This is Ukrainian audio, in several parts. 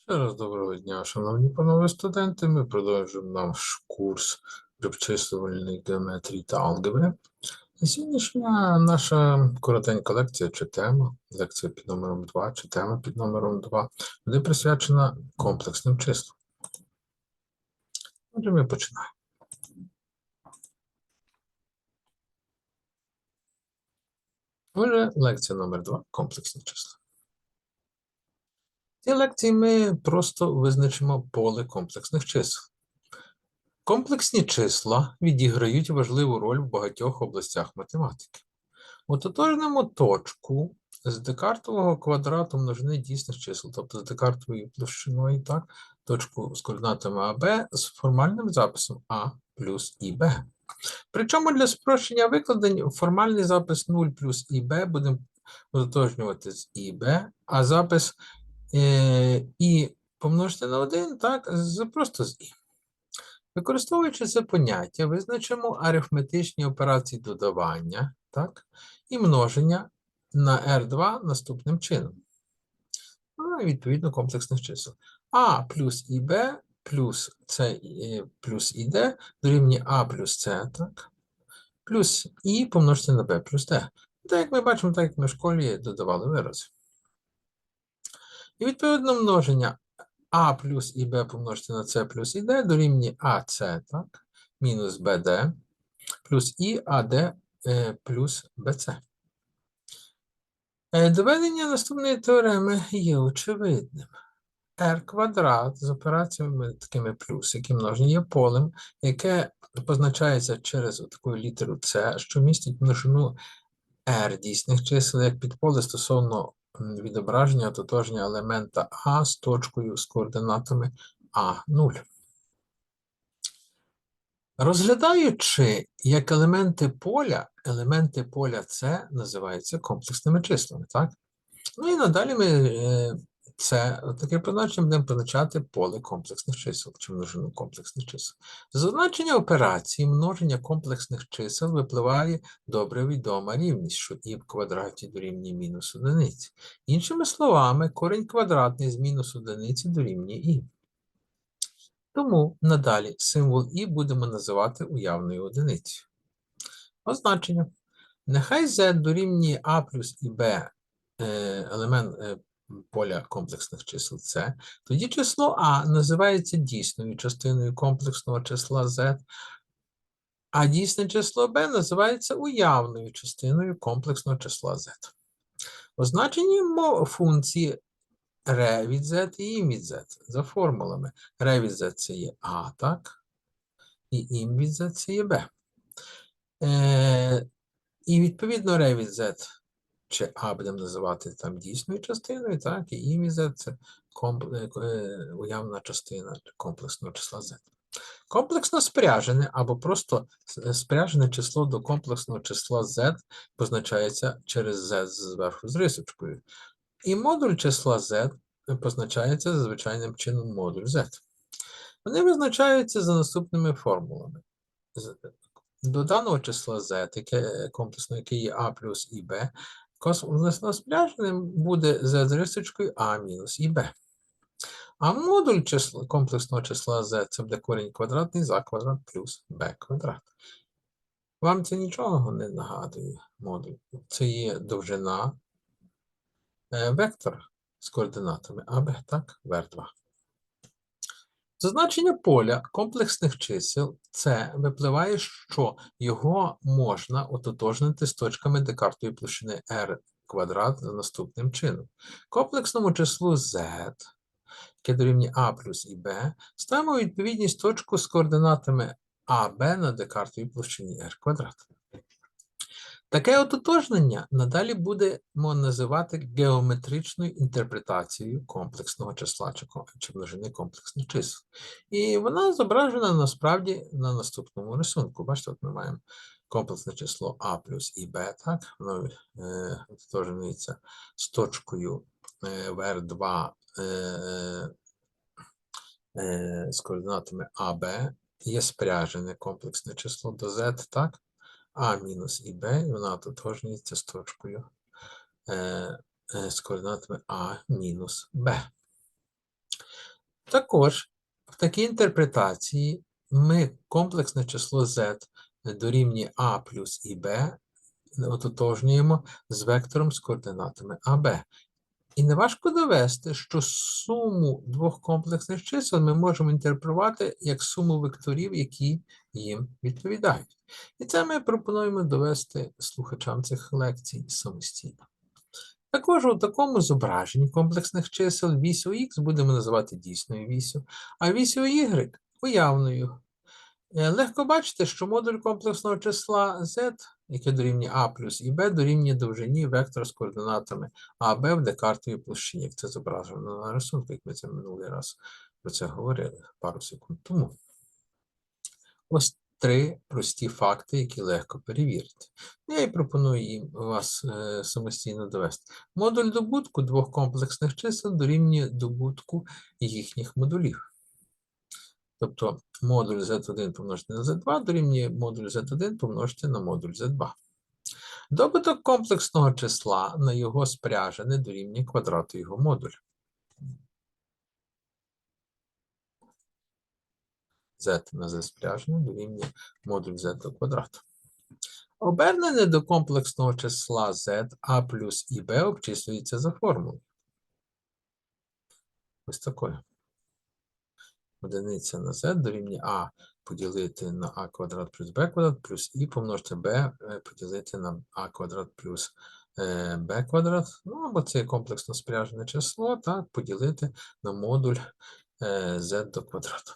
Ще раз доброго дня, шановні панове студенти. Ми продовжуємо наш курс обчислювальної геометрії та алгебри. І сьогоднішня наша коротенька лекція чи тема, лекція під номером 2 чи тема під номером 2, буде присвячена комплексним числам. Отже, ми починаємо. Отже, лекція номер 2 комплексні числа. В цій лекції ми просто визначимо поле комплексних чисел. Комплексні числа відіграють важливу роль в багатьох областях математики. Утотожнимо точку з декартового квадрату множини дійсних чисел, тобто з декартовою площиною, так, точку з координатами АБ з формальним записом А плюс ІБ. Причому для спрощення викладень формальний запис 0 плюс ІБ будемо утотожнювати з ІБ, а запис е, і помножити на 1, так, просто з і. Використовуючи це поняття, визначимо арифметичні операції додавання так, і множення на R2 наступним чином. Ну, відповідно комплексних чисел. А плюс ІБ плюс С плюс ІД дорівнює А плюс С, так, плюс І помножити на Б плюс Д. Так, як ми бачимо, так як ми в школі додавали вирази. І відповідно множення А плюс ІБ помножити на С плюс ІД дорівнює АС, так, мінус БД, плюс І АД е, плюс БЦ. Е, Доведення наступної теореми є очевидним. R квадрат з операціями такими плюс, які множені є полем, яке позначається через таку літеру С, що містить множину R дійсних чисел як підполе стосовно відображення ототожнення елемента А з точкою з координатами А0. Розглядаючи як елементи поля, елементи поля С називаються комплексними числами, так? Ну і надалі ми е, це таке позначення будемо позначати поле комплексних чисел чи множину комплексних чисел. З означення операції множення комплексних чисел випливає добре відома рівність, що і в квадраті дорівнює мінус одиниці. Іншими словами, корінь квадратний з мінус одиниці дорівнює і. Тому надалі символ і будемо називати уявною одиницею. Означення. Нехай z дорівнює a плюс і b е, елемент е, поля комплексних чисел c, тоді число а називається дійсною частиною комплексного числа z, а дійсне число b називається уявною частиною комплексного числа z. Означені функції ре від z і ім від z за формулами. Ре від z це є а, так? І ім від z це є b. Е, і відповідно ре від z чи А будемо називати там дійсною частиною, так, і ім від z це комп- е, е, уявна частина комплексного числа z. Комплексно спряжене або просто спряжене число до комплексного числа z позначається через z зверху з рисочкою. І модуль числа z позначається за звичайним чином модуль z. Вони визначаються за наступними формулами. До даного числа z, яке комплексно, яке є a плюс і b, комплексно спряженим буде z з рисочкою a мінус і b. А модуль числа, комплексного числа z це буде корінь квадратний за квадрат плюс b квадрат. Вам це нічого не нагадує модуль. Це є довжина е, вектора з координатами АБ, так, ВР2. Зазначення поля комплексних чисел це випливає, що його можна ототожнити з точками декартової площини r квадрат наступним чином. Комплексному числу z, яке дорівнює a плюс і b, ставимо відповідність точку з координатами АБ на декартовій площині r квадрат. Таке ототожнення надалі будемо називати геометричною інтерпретацією комплексного числа чи множини комплексних чисел. І вона зображена насправді на наступному рисунку. Бачите, от ми маємо комплексне число А плюс і Б, так? Воно е, ототожнюється з точкою е, ВР2 е, е, з координатами АБ. Є спряжене комплексне число до Z, так? А мінус і Б, і вона ототожнюється з точкою е, е, з координатами А мінус Б. Також в такій інтерпретації ми комплексне число z дорівнює a плюс і b ототожнюємо з вектором з координатами AB. І неважко довести, що суму двох комплексних чисел ми можемо інтерпретувати як суму векторів, які їм відповідають. І це ми пропонуємо довести слухачам цих лекцій самостійно. Також у такому зображенні комплексних чисел вісю х будемо називати дійсною вісю, а вісю y уявною. Е, Легко бачити, що модуль комплексного числа z, яке дорівнює a плюс і b, дорівнює довжині вектора з координатами а, в декартовій площині, як це зображено на рисунку, як ми це минулий раз про це говорили пару секунд тому. Ось три прості факти, які легко перевірити. Я і пропоную їм вас е, самостійно довести. Модуль добутку двох комплексних чисел дорівнює добутку їхніх модулів. Тобто модуль z1 помножити на z2 дорівнює модуль z1 помножити на модуль z2. Добуток комплексного числа на його спряжене дорівнює квадрату його модуля. Z на z спряжене дорівнює модуль z до квадрату. Обернене до комплексного числа z a плюс і b обчислюється за формулою. Ось такою одиниця на z дорівнює а поділити на а квадрат плюс b квадрат плюс і помножити b е, поділити на а квадрат плюс е, b квадрат. Ну, або це комплексно спряжене число, так, поділити на модуль е, z до квадрату.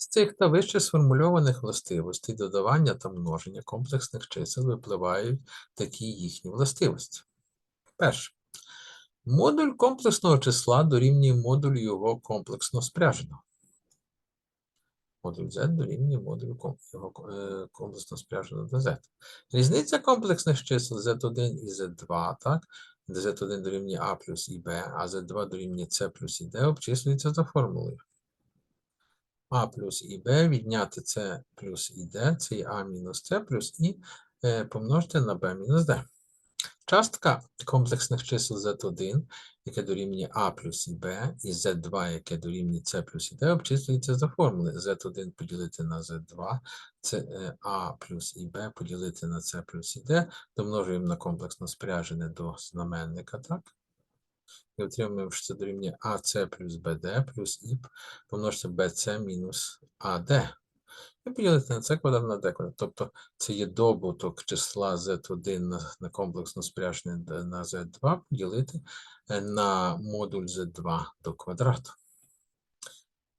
З цих та вище сформульованих властивостей додавання та множення комплексних чисел випливають такі їхні властивості. Перше. Модуль комплексного числа дорівнює модулю його комплексно спряженого. Модуль z дорівнює модулю його е, комплексно спряженого до z. Різниця комплексних чисел z1 і z2, так, де z1 дорівнює a плюс і b, а z2 дорівнює c плюс і d, обчислюється за формулою. А плюс і b відняти c плюс і d, це є a мінус c плюс і е, помножити на b мінус d. Частка комплексних чисел z1, яке дорівнює a плюс і b, і z2, яке дорівнює c плюс і d, обчислюється за формулою z1 поділити на z2, це е, a плюс і b поділити на c плюс і d, домножуємо на комплексно спряжене до знаменника, так? І отримуємо, що це дорівнює ac плюс bd плюс і помножити bc мінус ad. І поділити на c квадрат на d квадрат. Тобто це є добуток числа z1 на, на комплексно спряжене на z2 поділити е, на модуль z2 до квадрату.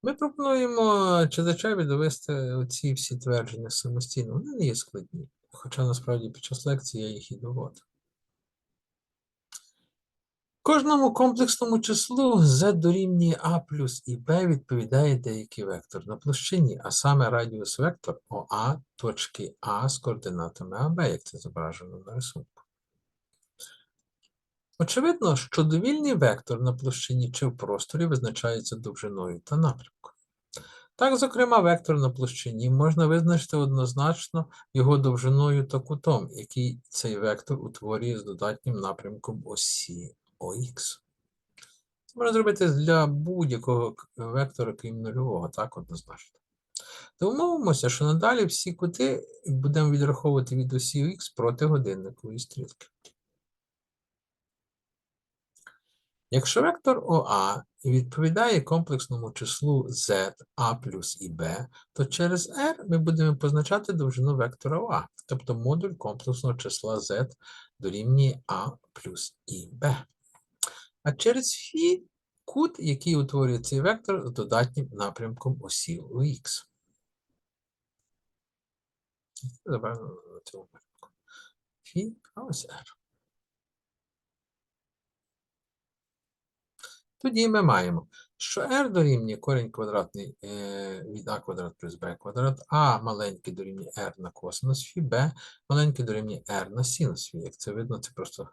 Ми пропонуємо читачеві довести ці всі твердження самостійно. Вони не є складні. Хоча насправді під час лекції я їх і доводив. Кожному комплексному числу z дорівнює a плюс і b відповідає деякий вектор на площині, а саме радіус вектор ОА точки А з координатами АБ, як це зображено на рисунку. Очевидно, що довільний вектор на площині чи в просторі визначається довжиною та напрямком. Так, зокрема, вектор на площині можна визначити однозначно його довжиною та кутом, який цей вектор утворює з додатнім напрямком осі ОХ. Це можна зробити для будь-якого вектора, крім нульового, так однозначно. То умовимося, що надалі всі кути будемо відраховувати від осі х проти годинникової стрілки. Якщо вектор ОА відповідає комплексному числу z, a плюс і b, то через r ми будемо позначати довжину вектора ОА, тобто модуль комплексного числа z дорівнює a плюс і b. А через фі кут, який утворює цей вектор з додатнім напрямком осі х. Зображено на цьому малюнку. Фі, а ось r. Тоді ми маємо, що r дорівнює корінь квадратний е, від a квадрат плюс b квадрат, а маленький дорівнює r на косинус фі, b маленький дорівнює r на синус фі. Як це видно, це просто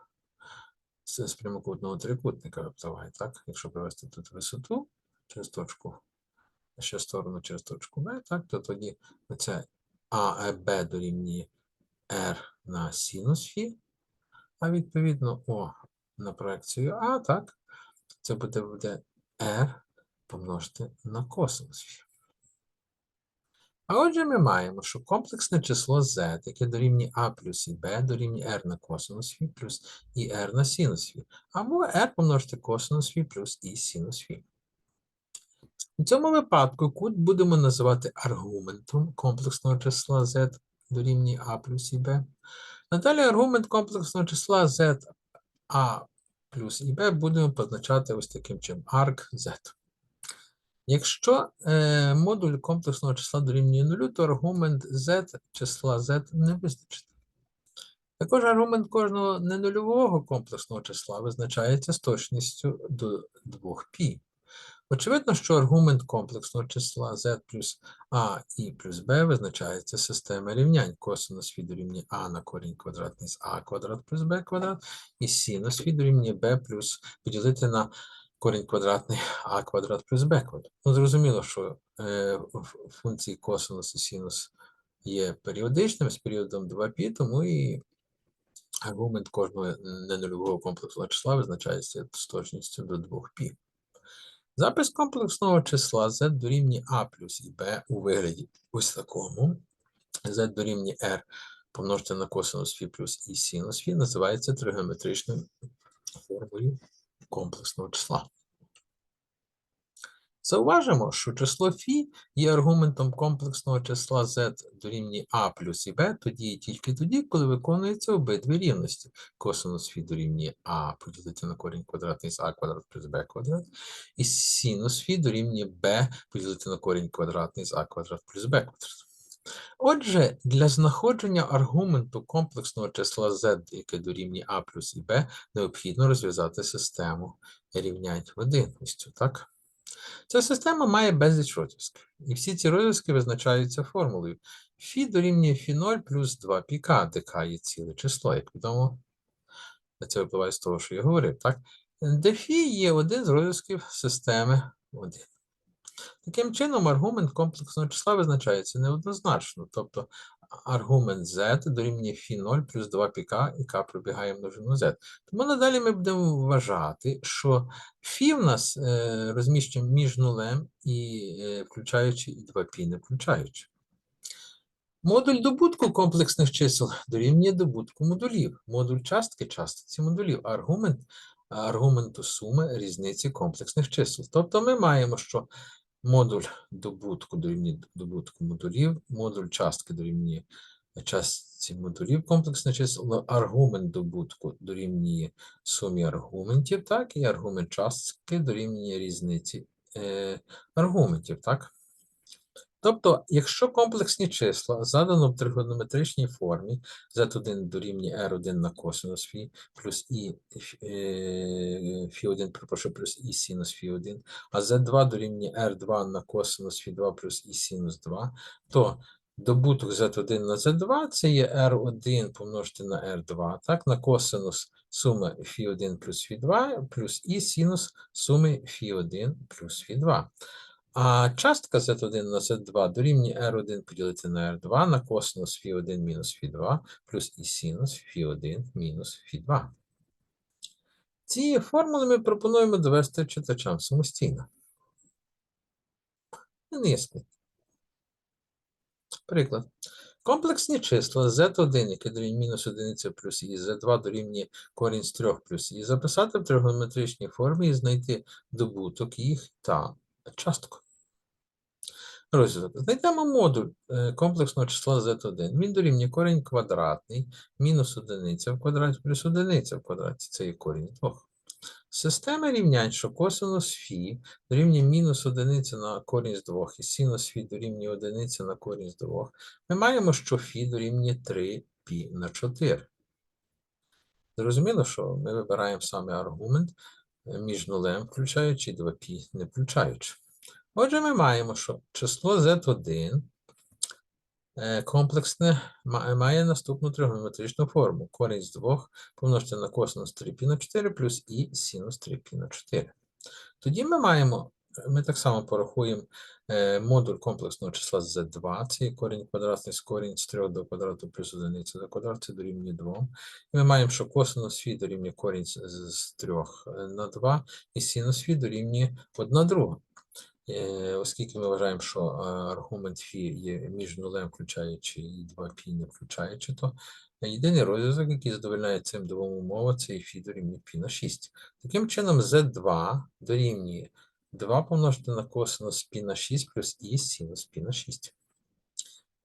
з, прямокутного трикутника випливає, так? Якщо провести тут висоту через точку, а ще сторону через точку b, так, то тоді це а, е, b дорівнює r на синус фі, а відповідно О на проекцію А, так? Це буде, буде R помножити на косинус фі. А отже, ми маємо, що комплексне число z, яке дорівнює a плюс і b, дорівнює r на косинус фі плюс і r на синус фі, або r помножити косинус фі плюс і синус фі. У цьому випадку кут будемо називати аргументом комплексного числа z дорівнює a плюс і b. Надалі аргумент комплексного числа z a плюс і b будемо позначати ось таким чином arg z. Якщо е, модуль комплексного числа дорівнює нулю, то аргумент z числа z не визначений. Також аргумент кожного ненульового комплексного числа визначається з точністю до 2π. Очевидно, що аргумент комплексного числа z плюс a і плюс b визначається системою рівнянь косинус фі дорівнює a на корінь квадратний з a квадрат плюс b квадрат, і синус фі дорівнює b плюс поділити на корінь квадратний а квадрат плюс b квадрат. Ну, зрозуміло, що е, функції косинус і синус є періодичними з періодом 2π, тому і аргумент кожного ненульового комплексного числа визначається з точністю до 2π. Запис комплексного числа z дорівнює a плюс і b у вигляді ось такому. z дорівнює r помножити на косинус фі плюс і синус фі називається тригонометричною формулою комплексного числа. Зауважимо, що число фі є аргументом комплексного числа z дорівнює a плюс і b тоді і тільки тоді, коли виконуються обидві рівності. Косинус фі дорівнює a поділити на корінь квадратний з a квадрат плюс b квадрат, і синус фі дорівнює b поділити на корінь квадратний з a квадрат плюс b квадрат. Отже, для знаходження аргументу комплексного числа z, яке дорівнює a плюс і b, необхідно розв'язати систему рівнянь в один. Ось так? Ця система має безліч розв'язків, і всі ці розв'язки визначаються формулою. Фі дорівнює Фі0 плюс 2 піка, де є ціле число, як відомо. Це випливає з того, що я говорив, так? Де Фі є один з розв'язків системи 1. Таким чином, аргумент комплексного числа визначається неоднозначно, тобто аргумент z дорівнює фі 0 плюс 2πk, і к пробігає множину z. Тому надалі ми будемо вважати, що фі в нас е, розміщено між нулем і е, включаючи і 2π не включаючи. Модуль добутку комплексних чисел дорівнює добутку модулів. Модуль частки частиці модулів, аргумент аргументу суми різниці комплексних чисел. Тобто ми маємо, що модуль добутку дорівнює добутку модулів, модуль частки дорівнює частці модулів комплексних чисел, аргумент добутку дорівнює сумі аргументів, так, і аргумент частки дорівнює різниці е, аргументів, так. Тобто, якщо комплексні числа задано в тригонометричній формі z1 дорівнює r1 на косинус фі плюс і фі1, перепрошую, плюс і синус фі1, а z2 дорівнює r2 на косинус фі2 плюс і синус 2, то добуток z1 на z2 це є r1 помножити на r2, так, на косинус суми фі1 плюс фі2 плюс і синус суми фі1 плюс фі2. А частка z1 на z2 дорівнює r1 поділити на r2 на косинус фі1 мінус фі2 плюс і синус фі1 мінус фі2. Ці формули ми пропонуємо довести читачам самостійно. Низький. Приклад. Комплексні числа z1, яке дорівнює мінус 1 плюс і z2 дорівнює корінь з 3 плюс і записати в тригонометричній формі і знайти добуток їх та частку. Розвиток. Знайдемо модуль е, комплексного числа z1. Він дорівнює корінь квадратний мінус одиниця в квадраті плюс одиниця в квадраті. Це є корінь двох. Система рівнянь, що косинус фі дорівнює мінус одиниця на корінь з двох, і синус фі дорівнює одиниця на корінь з двох. Ми маємо, що фі дорівнює 3 пі на 4. Зрозуміло, що ми вибираємо саме аргумент е, між нулем включаючи і 2π не включаючи. Отже, ми маємо, що число z1 е, комплексне має наступну тригонометричну форму. Корінь з 2 помножити на косинус 3π на 4 плюс і синус 3π на 4. Тоді ми маємо, е, ми так само порахуємо е, модуль комплексного числа z2, це корінь квадратний з корінь з 3 до квадрату плюс 1 до квадрату, це дорівнює 2. І ми маємо, що косинус фі дорівнює корінь з- з 3 на 2, і синус фі дорівнює 1 друга. Е, оскільки ми вважаємо, що е, аргумент Фі є між нулем включаючи і 2 π не включаючи, то єдиний розв'язок, який задовольняє цим двом умовам, це і Фі дорівнює Пі на 6. Таким чином, Z2 дорівнює 2 помножити на косинус π на 6 плюс І синус π на 6.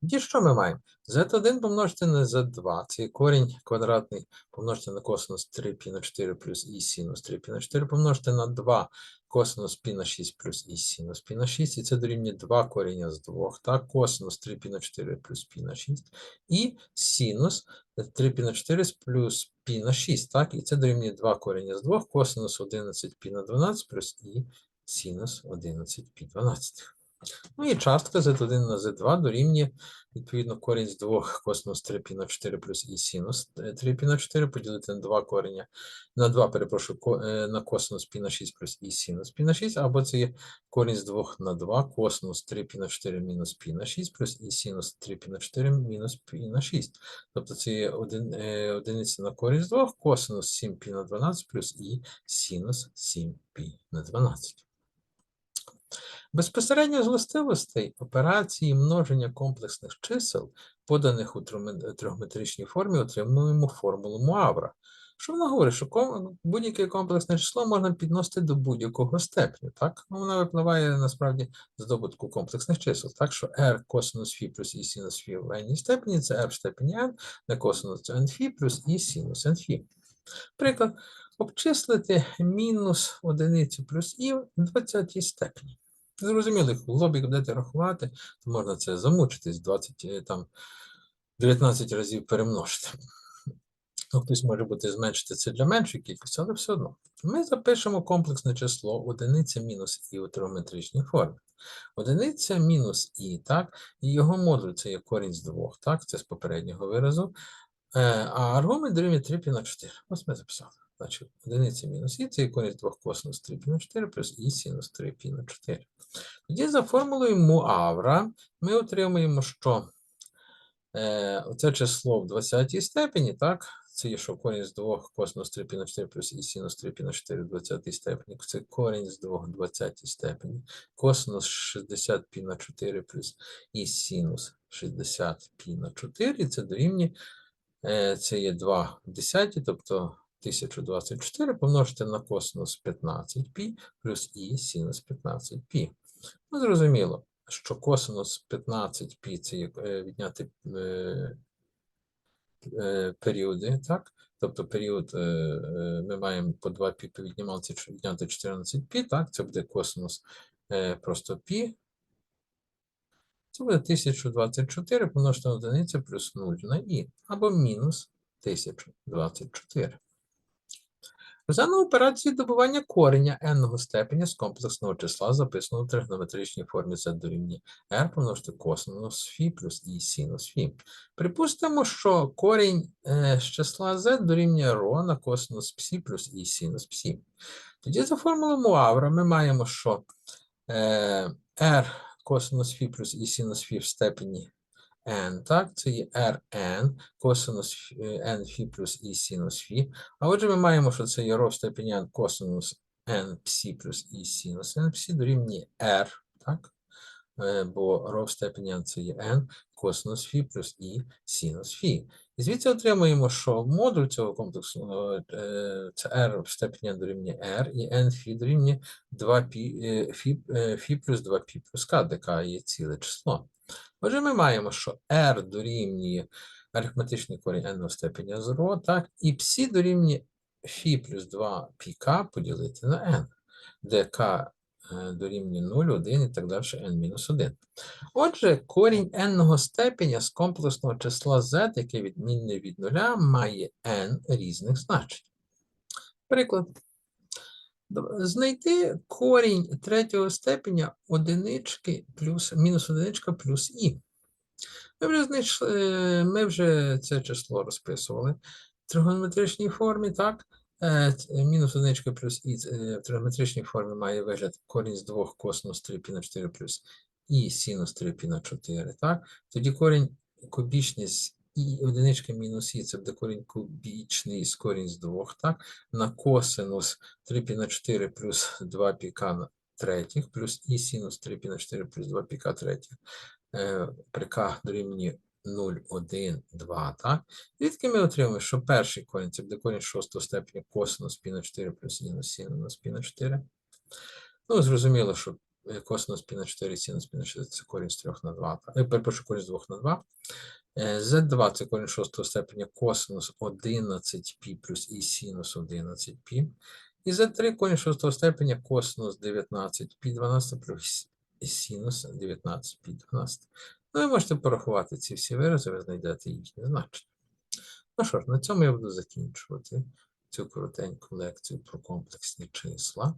Тоді що ми маємо? Z1 помножити на Z2, це корінь квадратний помножити на косинус 3 π на 4 плюс і синус 3 π на 4 помножити на 2 косинус пі на 6 плюс і синус пі на 6, і це дорівнює 2 коріння з 2, так, косинус 3 пі на 4 плюс пі на 6, і синус 3 пі на 4 плюс пі на 6, так, і це дорівнює 2 коріння з 2, косинус 11 пі на 12 плюс і синус 11 пі 12. Ну і частка z1 на z2 дорівнює Відповідно, корінь з двох косинус 3 пі на 4 плюс і синус 3 пі на 4 поділити на два корення, на два перепрошую, е, на косинус пі на 6 плюс і синус пі на 6, або це є корінь з двох на 2, косинус 3 пі на 4 мінус пі на 6 плюс і синус 3 пі на 4 мінус пі на 6. Тобто це є 1, 1 е, на корінь з двох, косинус 7 пі на 12 плюс і синус 7 пі на 12. Безпосередньо з властивостей операції множення комплексних чисел, поданих у трьохметричній формі, отримуємо формулу Муавра. Що вона говорить? Що будь-яке комплексне число можна підносити до будь-якого степеню. Так? Ну, вона випливає насправді з добутку комплексних чисел. Так що r косинус фі плюс і синус фі в n степені це r в степені n, де косинус n фі плюс і синус n фі. Приклад. Обчислити мінус одиницю плюс і в 20 степені. Зрозуміло, як в лобі будете рахувати, то можна це замучитись 20, е, там, 19 разів перемножити. Ну, хтось може бути зменшити це для меншої кількості, але все одно. Ми запишемо комплексне число одиниця мінус і у трьохметричній формі. Одиниця мінус і, так, і його модуль це є корінь з двох, так, це з попереднього виразу. Е, а аргумент дорівнює 3π на 4. Ось ми записали. Значить, одиниці мінус і це якось двох косинус 3 пі на 4 плюс і синус 3 пі на 4. Тоді за формулою Муавра ми отримуємо, що е, це число в 20 степені, так? Це є, що корінь з 2 косинус 3 пі на 4 плюс і синус 3 пі на 4 в 20 степені. Це корінь з 2 в 20 степені. Косинус 60 пі на 4 плюс і синус 60 пі на 4. І це дорівнює, е, це є 2 в 10, тобто 1024 помножити на косинус 15π плюс і синус 15π. Ну, зрозуміло, що косинус 15π це є е, відняти е, е, періоди, так? Тобто період е, е, ми маємо по 2π віднімалися чи відняти 14π, так? Це буде косинус е, просто π. Це буде 1024 помножити на одиницю плюс 0 на і, або мінус 1024. Розглянемо операцію добування кореня n-ного степеня з комплексного числа, записаного в тригонометричній формі z дорівнює r помножити косинус фі плюс і синус фі. Припустимо, що корінь е, з числа z дорівнює ρ на косинус псі плюс і синус псі. Тоді за формулою Муавра ми маємо, що е, r косинус фі плюс і синус фі в степені n, так, це є Rn, косинус е, n фі плюс і синус фі. А отже, ми маємо, що це є рho в степені n косинус n псі плюс і синус n псі дорівнює r, так? Е, Бо ρ в степені це є n косинус фі плюс і синус фі. І звідси отримуємо, що модуль цього комплексу е, це r в степені дорівнює r, і n фі дорівнює 2 пі, е, фі, фі плюс 2 пі плюс k, де k є ціле число. Отже, ми маємо, що r дорівнює арифметичний корінь n в з ρ, так, і псі дорівнює фі плюс 2 πk поділити на n, де k е, дорівнює 0, 1 і так далі n мінус 1. Отже, корінь n-ного степеня з комплексного числа z, яке відмінне від нуля, має n різних значень. Приклад. Знайти корінь третього степеня одинички плюс мінус одиничка плюс і. Ми вже знайшли, е, ми вже це число розписували в тригонометричній формі, так? Е, Мінус одиничка плюс і е, в тригонометричній формі має вигляд корінь з 2 косинус 3 пі на 4 плюс і синус 3 пі на 4, так? Тоді корінь кубічний з і одиничка мінус і, це буде корінь кубічний з корінь з 2, так? На косинус 3 пі на 4 плюс 2 піка на третіх плюс і синус 3 пі на 4 плюс 2 піка третіх. Е, при k дорівнює 0, 1, 2, так? Звідки ми отримуємо, що перший корінь це буде корінь шостого степеня косинус пі на 4 плюс синус синус пі на 4. Ну, зрозуміло, що е, косинус пі на 4 синус пі на 4 це корінь з 3 на 2. Так? Я перепрошую, корінь з 2 на 2. Е, Z2 це корінь шостого степеня косинус 11 пі плюс і синус 11 пі. І Z3 корінь шостого степеня косинус 19 пі 12 плюс і синус 19 пі 12. Ну, ви можете порахувати ці всі вирази, ви знайдете їхнє значення. Ну що ж, на цьому я буду закінчувати цю коротеньку лекцію про комплексні числа.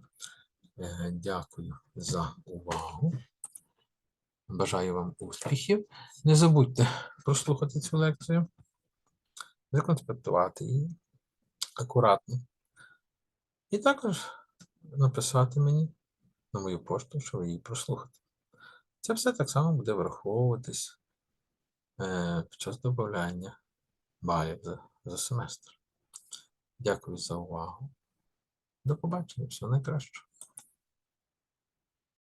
Е, Дякую за увагу. Бажаю вам успіхів. Не забудьте прослухати цю лекцію, законспектувати її акуратно. І також написати мені на мою пошту, що ви її прослухати. Це все так само буде враховуватись е, під час додавання балів за, за семестр. Дякую за увагу. До побачення, всього найкращого.